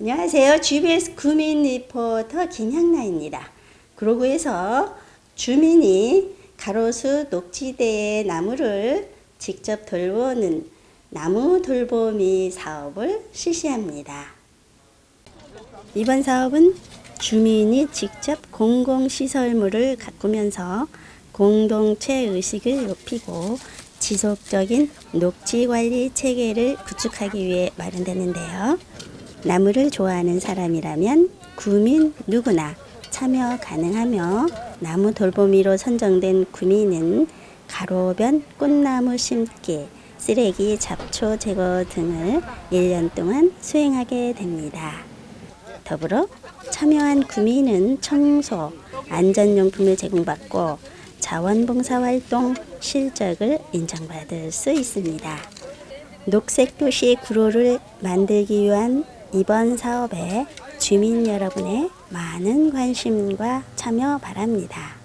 안녕하세요. GBS 구민 리포터 김향나입니다. 그로구에서 주민이 가로수 녹지대의 나무를 직접 돌보는 나무 돌보미 사업을 실시합니다. 이번 사업은 주민이 직접 공공시설물을 가꾸면서 공동체 의식을 높이고 지속적인 녹지 관리 체계를 구축하기 위해 마련되는데요. 나무를 좋아하는 사람이라면 구민 누구나 참여 가능하며 나무 돌보미로 선정된 구민은 가로변 꽃나무 심기, 쓰레기 잡초 제거 등을 1년 동안 수행하게 됩니다. 더불어 참여한 구민은 청소, 안전용품을 제공받고 자원봉사활동 실적을 인정받을 수 있습니다. 녹색도시 구로를 만들기 위한 이번 사업에 주민 여러분의 많은 관심과 참여 바랍니다.